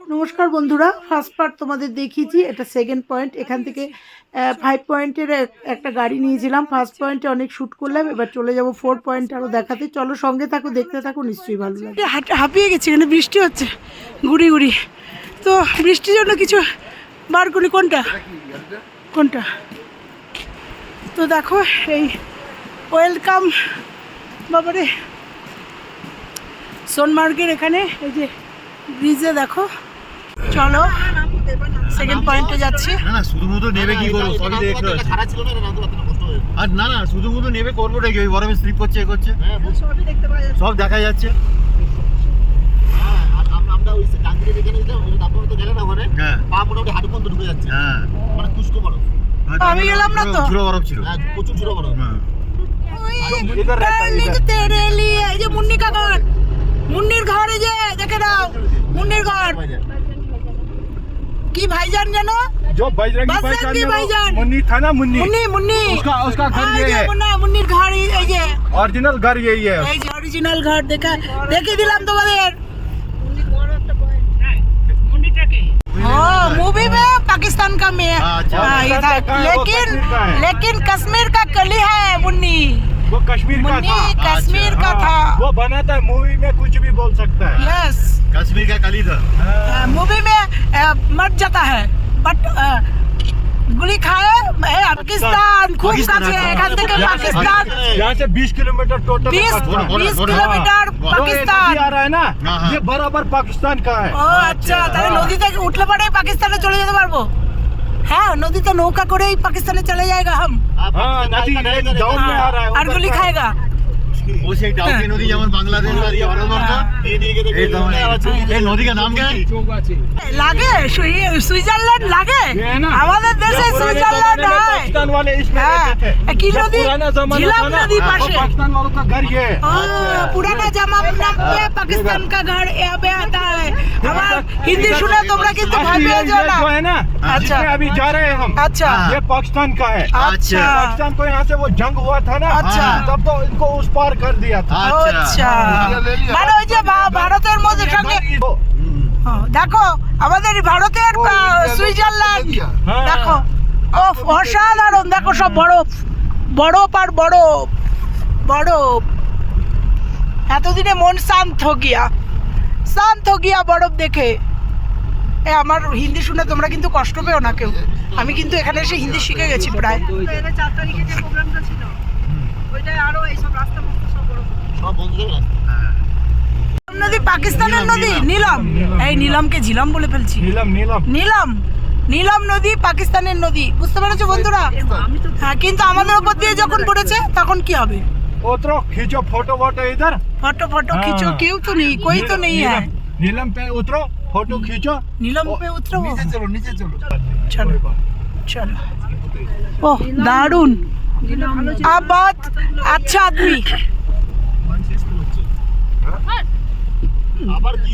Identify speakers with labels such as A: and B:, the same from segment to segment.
A: নমস্কার বন্ধুরা first part তোমাদের দেখিয়েছি, এটা সেকেন্ড পয়েন্ট এখান থেকে ফাইভ পয়েন্টের একটা গাড়ি নিয়েছিলাম ফার্স্ট পয়েন্টে অনেক শ্যুট করলাম, এবার চলে যাব ফোর পয়েন্ট আরও দেখাতে, চলো সঙ্গে থাকো, দেখতে থাকো, নিশ্চয়ই ভালো লাগে হাঁপিয়ে গেছি, এখানে বৃষ্টি হচ্ছে, গুড়ি গুড়ি। তো বৃষ্টির জন্য কিছু বার করি, কোনটা? কোনটা? তো দেখো, এই ওয়েলকাম বাবারে, সোনমার্গের এখানে, এই যে ব্রিজে দেখো চলো সেকেন্ড পয়েন্টে যাচ্ছি।
B: না না শুধুমাত্র নেবে কি করব সবই দেখতে পাচ্ছি
C: খারাপ ছিল না রামপুর রাস্তাটা
B: আর না না শুধুমাত্র নেবে করবোটা কি ওই গরমে স্লিপ করছে এ করছে।
C: হ্যাঁ বলছি
B: সব দেখা যাচ্ছে।
C: হ্যাঁ আর আম- আমরা ওই ডান যেখানে যেতাম ওই তো গেলেন না ওখানে
B: হ্যাঁ।
C: পা মোটামুটি হাঁটু পর্যন্ত ঢুকে যাচ্ছে।
B: হ্যাঁ।
C: মানে খুশকো বড়
A: আমি গেলাম না তো।
B: ঝুড়ো বরফ ছিল।
C: হ্যাঁ প্রচুর ছোট বড়
B: হ্যাঁ।
A: ডার্লিং তেরে লিয়ে এই যে মুন্নি মুন্নির ঘর এই যে দেখে নাও মুন্নির ঘর। কি ভাইজান জানো
D: जो बजरंगी
A: बजरंगी
D: भाईजान
A: भाईजान।
D: है वो मुन्नी था ना मुन्नी
A: মুন্নি মুন্নি
D: उसका उसका घर
A: এই
D: ये
A: যে
D: है
A: মুন্না মুন্নির ঘর এই এই যে
D: ओरिजिनल घर यही है
A: এই যে অরিজিনাল ঘর দেখা দেখিয়ে দিলাম তোমাদের हाँ मूवी में पाकिस्तान का में
B: अच्छा।
A: हाँ, ये था
D: पाकिस्तान का है, वो
A: लेकिन
D: कश्मीर का है।
A: लेकिन कश्मीर का कली है मुन्नी
D: वो कश्मीर का
A: मुन्नी
D: था
A: कश्मीर का
D: हाँ,
A: था
D: वो बनाता है मूवी में कुछ भी बोल सकता है
A: यस
B: কাশ্মীর কা কালি থা
A: मूवी में अ, मर जाता है बट गुली खाए ए, पाकिस्तान खूब
B: पाकिस्तान,
A: কাছে
B: हाँ।
A: এখান থেকে
D: यहाँ से-
A: পাকিস্তান
D: यहाँ से 20 किलोमीटर टोटल
A: बीस
D: है पाकिस्तान।
B: बोलो,
A: बीस
B: बोलो,
A: किलोमीटर
B: बोलो।
D: जो ये
A: पाकिस्तान
D: नदी आ रहा है ना
B: हाँ, हाँ।
D: ये बराबर पाकिस्तान का है
A: ও আচ্ছা তাহলে
D: হ্যাঁ।
A: নদী থেকে উঠলে পরে পাকিস্তানে চলে যেতে পারবো হ্যাঁ নদীতে নৌকা করেই পাকিস্তানে চলে
D: যায়গা হাম
A: আর গুলি
B: খায়গা वो से डाउ की नदी जमन बांग्लादेश
C: वाली और उधर
B: का ये ये नदी का नाम क्या है
A: लागे स्विट्जरलैंड
D: लागे हमारे
A: देश
D: से स्विट्जरलैंड
A: है
D: पाकिस्तान वाले इसमें रहते थे
A: की नदी झीलम नदी पास
D: पाकिस्तान वालों का घर ये
A: पुराना जमाना में पाकिस्तान का घर यहाँ पे आता है আমার হিন্দি শুনে তোমরা কিন্তু ভয়
D: असली
A: পেয়ে
D: ये
A: যাও না
D: जो है ना
A: अच्छा।
D: जिसमें अभी जा रहे हैं हम
A: अच्छा
D: ये पाकिस्तान का है
A: अच्छा
D: पाकिस्तान को यहाँ से वो जंग हुआ था ना
A: अच्छा।
D: तब तो इनको उस पार कर दिया था
A: আচ্ছা মানে ওই যে ভা- ভারতের মধ্যে সঙ্গে
D: वो-
A: হ্যাঁ, দেখো আমাদের ভারতের আহ, সুইজারল্যান্ড
D: হ্যাঁ।
A: দেখো ও অসাধারণ দেখো সব বরফ বরফ আর বরফ বরফ এতদিনে মন শান্ত হো গিয়া শান্ত গিয়া বরফ দেখে। এ আমার হিন্দি শুনে তোমরা কিন্তু কষ্ট পেও না কেউ। আমি কিন্তু এখানে এসে হিন্দি শিখে গেছি প্রায়।
C: চার
A: নদী পাকিস্তানের নদী। নীলম। এই নীলমকে ঝিলম বলে ফেলছি।
D: নীলম নীলম।
A: নীলম। নীলম নদী পাকিস্তানের নদী। বুঝতে পেরেছ বন্ধুরা? হ্যাঁ কিন্তু আমাদের উপর দিয়ে যখন পড়েছে তখন কি হবে?
D: उतरो खींचो फोटो वोटो इधर
A: ফটো ফটো
D: हाँ।
A: खींचो কেউ তো নেই कोई तो नहीं है
D: नीलम- नीलम पे उतरो फोटो खींचो
A: नीलम पे उतरो
D: चलो नीचे चलो
A: चलो चलो ओह दारुण आप बहुत अच्छा आदमी
C: আবার কি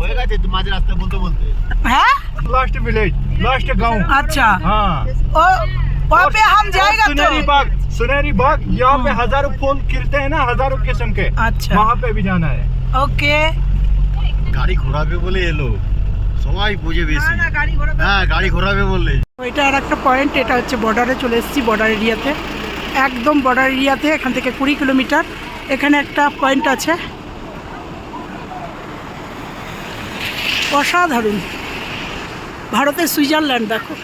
C: হয়ে গেছে তুই মাঝে রাস্তায় বলতে বলতে
A: है
D: लास्ट विलेज लास्ट गांव
A: अच्छा
D: हाँ
A: ओ वहाँ पे हम
D: और
A: जाएगा
D: सुनहरी
A: तो
D: बाग सुनहरी बाग यहाँ पे हजारों फूल खिलते हैं ना हजारों किस्म के
A: अच्छा
D: वहाँ पे भी जाना है
A: ओके
B: গাড়ি ঘোরাবে বলে এলো সবাই বুঝে বেশি হ্যাঁ গাড়ি ঘোরাবে বললে
A: এটা আর একটা পয়েন্ট এটা হচ্ছে বর্ডারে চলে এসেছি বর্ডার এরিয়াতে একদম বর্ডার এরিয়াতে এখান থেকে কুড়ি কিলোমিটার এখানে একটা পয়েন্ট আছে অসাধারণ ভারতের সুইজারল্যান্ড দেখো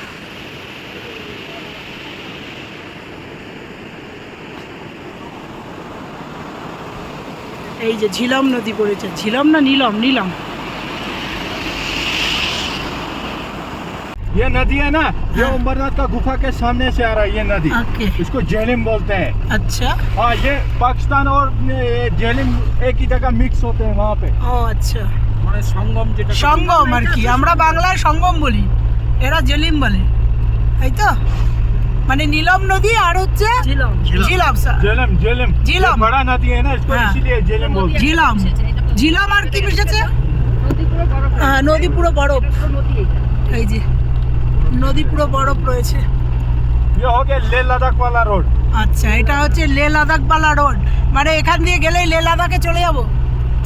A: এই যে ঝিলম নদী পড়েছে ঝিলম না নীলম নীলম
D: ये नदी है ना ये
A: हाँ।
D: उमरनाथ का गुफा के सामने से आ रहा है ये नदी
A: ओके
D: इसको जेलिम बोलते हैं
A: अच्छा
D: हाँ ये पाकिस्तान और ये जेलिम एक ही जगह मिक्स होते हैं वहाँ पे
A: ও আচ্ছা
D: মানে সঙ্গম যেটা
A: সঙ্গম আর কি আমরা বাংলায় সঙ্গম বলি এরা জেলিম বলে তাই তো মানে নীলম নদী আর হচ্ছে ঝিলম ঝিলম স্যার।
D: जेलम जेलम
A: झेलम।
D: ये बड़ा नदी है ना इसको
A: हाँ।
D: इसीलिए जेलम बोलते हैं
A: ঝিলম ঝিলম আর কি মিশেছে হ্যাঁ নদী পুরো বরফ এই যে নদী পুরো বরফ রয়েছে
D: ये हो गया लेह लद्दाख वाला रोड
A: আচ্ছা এটা হচ্ছে লে লাদাখ বালা রোড মানে এখান দিয়ে গেলেই লে লাদাখে চলে যাব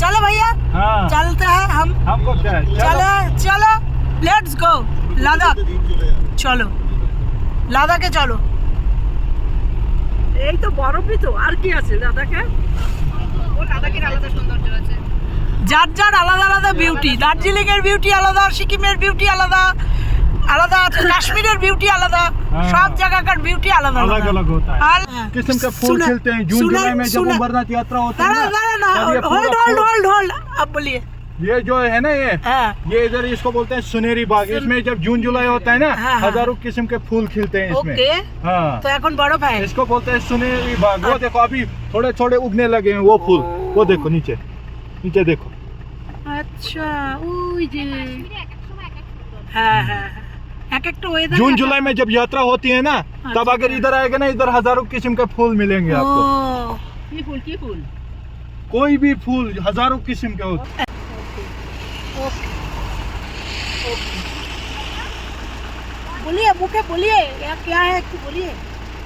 A: चलो भैया
D: हाँ
A: चलते हैं हम
D: हमको क्या है
A: चलो चलो लेट्स गो লাদাখ
C: দিন চলে যাবে
A: চলো লাদাখে চলো।
E: এই তো বরফই তো আর কি আছে লাদাখে? আলাদা
A: যার যার আলাদা আলাদা বিউটি দার্জিলিং এর বিউটি আলাদা সিকিমের বিউটি আলাদা আলাদা কাশ্মীরের বিউটি আলাদা সব জায়গাকার বিউটি আলাদা
D: अलग ये जो है ना ये
A: হ্যাঁ
D: ये इधर इसको बोलते हैं सुनेरी बाग इसमें जब जून जुलाई होता है ना
A: हाँ, हाँ।
D: हजारों किस्म के फूल खिलते हैं इसमें
A: ওকে
D: हाँ
A: তো এখন বরফ হয়
D: इसको बोलते हैं सुनेरी बाग वो देखो अभी थोड़े थोड़े उगने लगे हैं वो फूल वो देखो नीचे नीचे देखो
A: আচ্ছা ওই যে হ্যাঁ হ্যাঁ হ্যাঁ। এক একটা ওয়েদার
D: जून जुलाई में जब यात्रा होती है ना तब अगर इधर आएगा ना इधर हजारों किस्म के फूल मिलेंगे
A: ও
D: आपको
E: কি ফুল কি ফুল
D: कोई भी फूल हजारों किस्म के होते हैं।
A: बोलिए मुखे बोलिए या क्या है कि बोलिए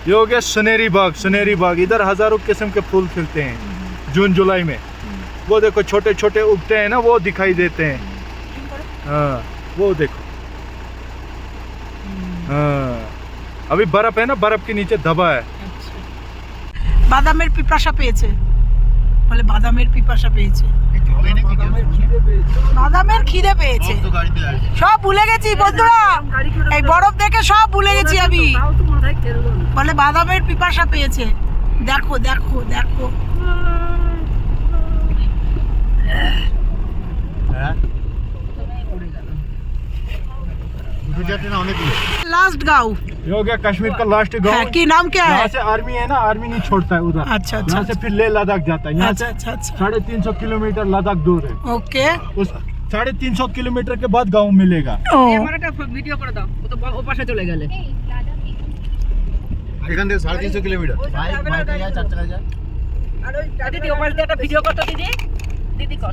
D: ये हो गया सुनेरी बाग सुनेरी बाग इधर हजारों किस्म के फूल खिलते हैं जून जुलाई में वो देखो छोटे छोटे उगते हैं ना वो दिखाई देते हैं हाँ वो देखो हाँ अभी बर्फ है ना बर्फ के नीचे दबा है
A: বাদামের পিপাসা পেয়েছে বলে বাদামের পিপাসা পেয়েছে। বাদামের খিদে পেয়েছে।
B: তো গাড়িতে আছে।
A: সব ভুলে গেছি বন্ধুরা। এই বরফ দেখে সব ভুলে গেছি আমি। বলে বাদামের পিপাসা পেয়েছে। দেখো দেখো দেখো।
B: হ্যাঁ? দুটো চারটে না অনেকগুলো
A: লাস্ট গাঁও
D: ये हो गया कश्मीर का लास्ट गांव
A: হ্যাঁ কি নাম क्या
D: यहाँ
A: है
D: से आर्मी है ना आर्मी नहीं छोड़ता है उधर
A: अच्छा अच्छा
D: यहाँ से फिर लेह लद्दाख जाता है यहाँ
A: अच्छा
D: से
A: अच्छा अच्छा
D: साढ़े तीन सौ किलोमीटर लद्दाख दूर है
A: ওকে
D: उस साढ़े तीन सौ किलोमीटर के बाद गांव मिलेगा
A: ও
E: আমার একটা ভিডিও করে দাও ও তো ব- ও পাশে চলে গেলে
B: এখান থেকে সাড়ে তিনশো কিলোমিটার
C: বাইক বাইকে যায় চার চাকা যায়
E: আর ওই আর দিদি ও পাশে দিয়ে একটা ভিডিও করতো দিদি দিদি কর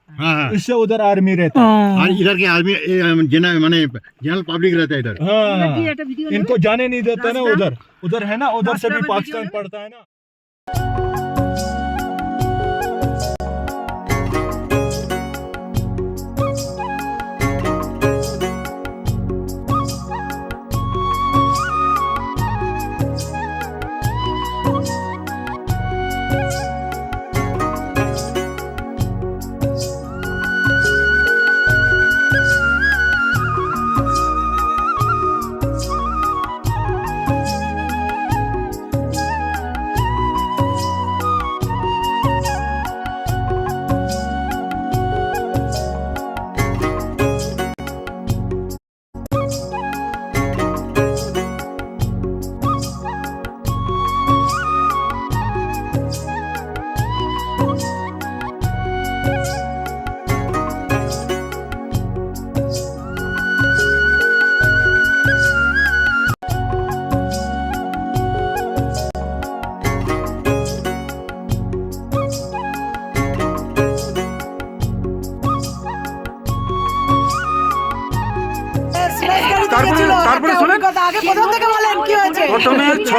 B: हाँ, हाँ,
D: उससे उधर आर्मी रहता है।
B: हाँ, हाँ इधर के आर्मी मैंने जनरल पब्लिक रहता है इधर।
D: हाँ। इनको जाने नहीं देता ना उधर। उधर है ना उधर से भी पाकिस्तान पड़ता है ना।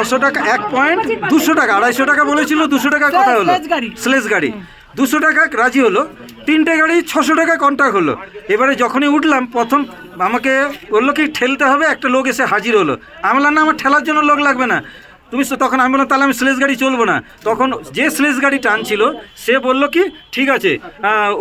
F: ছশো টাকা এক পয়েন্ট দুশো টাকা আড়াইশো টাকা বলেছিল দুশো টাকা কথা হলো।
A: স্লেজ গাড়ি।
F: দুশো টাকা রাজি হলো তিনটে গাড়ি ছশো টাকা কন্ট্যাক্ট হলো। এবারে যখনই উঠলাম প্রথম আমাকে বলল কি ঠেলতে হবে একটা লোক এসে হাজির হলো। আমি না আমার ঠেলার জন্য লোক লাগবে না। তুমি তখন আমি বললাম তাহলে আমি স্লেজ গাড়ি চলবো না। তখন যে স্লেজ গাড়ি টানছিল সে বলল কি ঠিক আছে।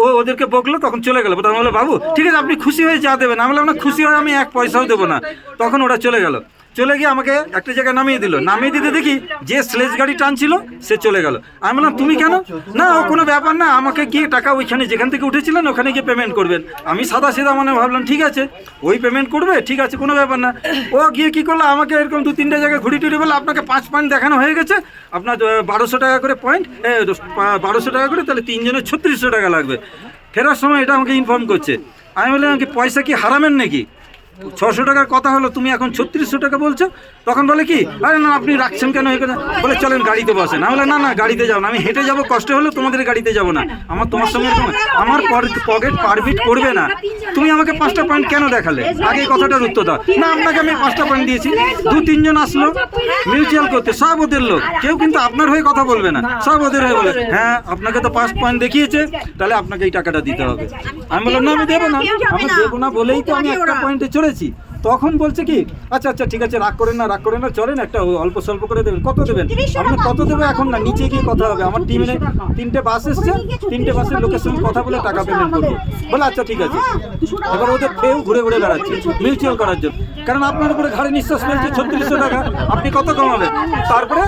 F: ও ওদেরকে বকলো তখন চলে গেলো। তখন বলল বাবু ঠিক আছে আপনি খুশি হয়ে যা দেবেন। আমি বললাম না খুশি হয়ে আমি এক পয়সাও দেবো না। তখন ওরা চলে গেল। চলে গিয়ে আমাকে একটা জায়গায় নামিয়ে দিল। নামিয়ে দিতে দেখি যে স্লেজ গাড়ি টানছিল, সে চলে গেল। আমি বললাম, তুমি কেন? না ও কোনো ব্যাপার না, আমাকে গিয়ে টাকা ওইখানে যেখান থেকে উঠেছিলেন, ওখানে গিয়ে পেমেন্ট করবেন। আমি সাদা সিধা মানে ভাবলাম, ঠিক আছে, ওই পেমেন্ট করবে? ঠিক আছে, কোনো ব্যাপার না। ও গিয়ে কি করল? আমাকে এরকম দু তিনটে জায়গায় ঘুরি টুরি বলে আপনাকে পাঁচ পয়েন্ট দেখানো হয়ে গেছে। আপনার বারোশো টাকা করে পয়েন্ট বারোশো টাকা করে, তাহলে তিনজনের ছত্রিশশো টাকা লাগবে। ফেরার সময় এটা আমাকে ইনফর্ম করছে। আমি বললাম, কি, পয়সা কি হারামেন নাকি? ছশো টাকার কথা হলো, তুমি এখন ছত্রিশশো টাকা বলছো? তখন বলে কি, আরে না, আপনি রাখছেন কেন বলে, চলেন, গাড়িতে বসেন আমি বলে না না, গাড়িতে যাব না। আমি হেঁটে যাব, কষ্ট হলো তোমাদের গাড়িতে যাব না। আমার তোমার সঙ্গে আমার পকেট পারমিট করবে না। তুমি আমাকে পাঁচটা পয়েন্ট কেন দেখালে? আগে কথাটার উত্তর দাও। না, আপনাকে আমি পাঁচটা পয়েন্ট দিয়েছি। দু, তিনজন আসলো মিউচুয়াল করতে। সব ওদের লোক। কেউ কিন্তু আপনার হয়ে কথা বলবে না। সব ওদের হয়ে বলে হ্যাঁ আপনাকে তো পাঁচ পয়েন্ট দেখিয়েছে। তাহলে আপনাকে এই টাকাটা দিতে হবে। আমি বললাম, না, আমি দেবো না। আমি দেবো না বলেই তো আমি একটা পয়েন্টে 自己。তখন বলছে কি আচ্ছা আচ্ছা ঠিক আছে রাগ করেন না রাগ করেন না চলেন একটা অল্প স্বল্প করে দেবেন। কত দেবেন? আপনি কত দেবে এখন না নিচে গিয়ে কথা হবে। আমার টিমে তিনটে বাস এসছে তিনটে বাসের লোকের সঙ্গে কথা বলে টাকা পেমেন্ট করব। বলে আচ্ছা ঠিক আছে। এবার ওদের ফেউ ঘুরে ঘুরে বেড়াচ্ছে মিউচুয়াল করার জন্য। কারণ আপনার উপরে ঘাড়ে নিঃশ্বাস ফেলছে ছত্রিশশো টাকা। আপনি কত কমাবেন? তারপরে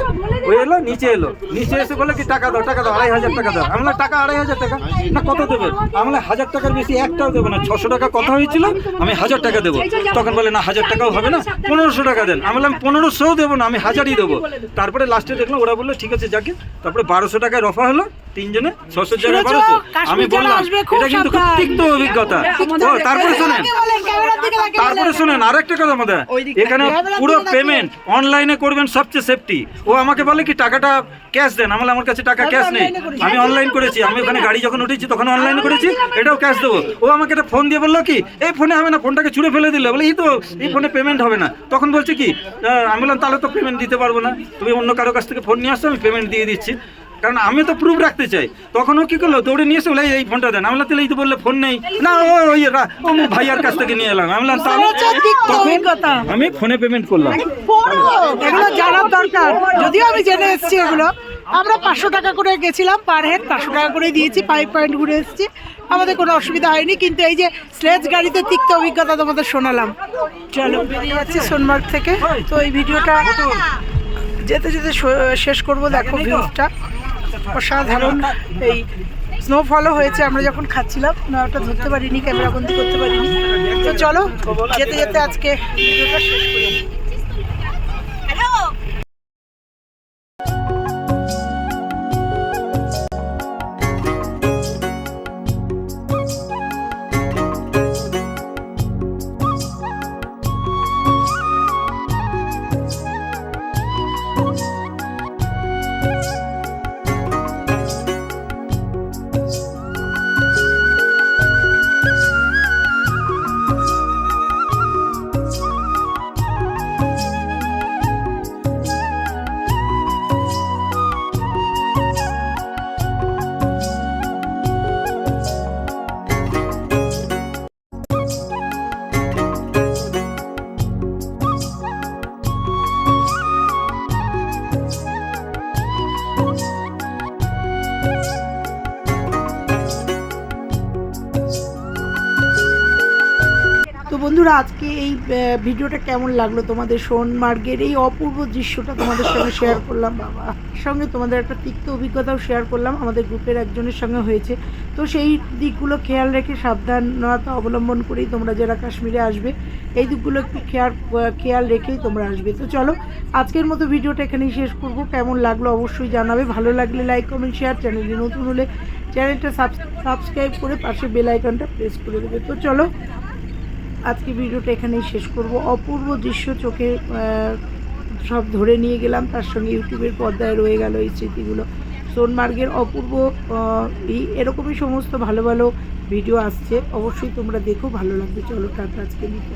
F: ওই এলো নিচে এলো। নিচে এসে বলে কি টাকা দাও টাকা দাও আড়াই হাজার টাকা দাও। আমরা টাকা আড়াই হাজার টাকা? না কত দেবে আমরা হাজার টাকার বেশি একটাও দেবো না। ছশো টাকা কথা হয়েছিল আমি হাজার টাকা দেবো। তখন বলে, না, হাজার টাকাও হবে না, পনেরোশো টাকা দেন। আমি বললাম, পনেরোশোও দেবো না, আমি হাজারই দেবো। তারপরে লাস্টে দেখলাম, ওরা বলল, ঠিক আছে, যাকে। তারপরে বারোশো টাকায় রফা হলো। তিনজনে? ছশো
A: শুনেছো?
F: বারোশো আমি বললাম এটা কিন্তু খুব তিক্ত অভিজ্ঞতা। তারপরে শোনেন। তারপরে শুনেন আরেকটা কথা মধ্যে। এখানে পুরো পেমেন্ট অনলাইনে করবেন সবচেয়ে সেফটি ও আমাকে বলে কি টাকাটা ক্যাশ দেন। আমার আমার কাছে টাকা ক্যাশ নেই। আমি অনলাইন করেছি। আমি ওখানে গাড়ি যখন উঠেছি তখন অনলাইন করেছি। এটাও ক্যাশ দেবো। ও আমাকে একটা ফোন দিয়ে বলল কি এই ফোনে হবে না ফোনটাকে ছুঁড়ে ফেলে দিলে। বলে এই তো এই ফোনে পেমেন্ট হবে না। তখন বলছে কি আমি বললাম তাহলে তো পেমেন্ট দিতে পারব না। তুমি অন্য কারও কাছ থেকে ফোন নিয়ে আসছো আমি পেমেন্ট দিয়ে দিচ্ছি। কারণ আমি তো প্রুফ রাখতে চাই। তখন ও কি করল? দৌড়ে নিয়ে এসে বলে "এই, ফোনটা দেন আমি বললাম, তাহলে এই তো বললে ফোন নেই। না ও ওই রা- ও ভাইয়ার কাছ থেকে নিয়ে এলাম। আমি বললাম তাহলে তখন আমি ফোনে পেমেন্ট করলাম।
A: এগুলো জানার দরকার। যদিও আমি জেনে এসেছি এগুলো। আমরা পাঁচশো টাকা করে গেছিলাম পার হেড পাঁচশো টাকা করে দিয়েছি ফাইভ পয়েন্ট ঘুরে এসেছি। আমাদের কোনো অসুবিধা হয়নি কিন্তু এই যে স্লেজ গাড়িতে তিক্ত অভিজ্ঞতা তোমাদের শোনালাম। চলো বেরিয়ে যাচ্ছি সোনমার্গ থেকে। তো এই ভিডিওটা যেতে যেতে শ- শেষ করব দেখো ভিউজটা অসাধারণ এই স্নোফলও হয়েছে, আমরা যখন খাচ্ছিলাম ওটা ধরতে পারিনি ক্যামেরা বন্দি করতে পারিনি। তো চলো, যেতে যেতে আজকে শেষ করি। বন্ধুরা, আজকে এই ভিডিওটা কেমন লাগল তোমাদের? সোনমার্গের এই অপূর্ব দৃশ্যটা তোমাদের সঙ্গে শেয়ার করলাম, বাবা। সঙ্গে তোমাদের একটা তিক্ত অভিজ্ঞতাও শেয়ার করলাম। আমাদের গ্রুপের একজনের সঙ্গে হয়েছে। তো সেই দিকগুলো খেয়াল রেখে সাবধানতা অবলম্বন করেই তোমরা যারা কাশ্মীরে আসবে, এই দিকগুলো একটু খেয়াল খেয়াল রেখেই তোমরা আসবে। তো চলো, আজকের মতো ভিডিওটা এখানেই শেষ করব। কেমন লাগল অবশ্যই জানাবে। ভালো লাগলে লাইক কমেন্ট শেয়ার চ্যানেলে নতুন হলে চ্যানেলটা সাবস্ক্রাইব করে পাশে বেল আইকনটা প্রেস করে দেবে। তো চলো আজকে ভিডিওটা এখানেই শেষ করব। অপূর্ব দৃশ্য চোখে সব ধরে নিয়ে গেলাম। তার সঙ্গে ইউটিউবের পর্দায় রয়ে গেল এই স্মৃতিগুলো। সোনমার্গের অপূর্ব এই এরকমই সমস্ত ভালো ভালো ভিডিও আসছে। অবশ্যই তোমরা দেখো, ভালো লাগবে। চলো টাটা আজকে নিতে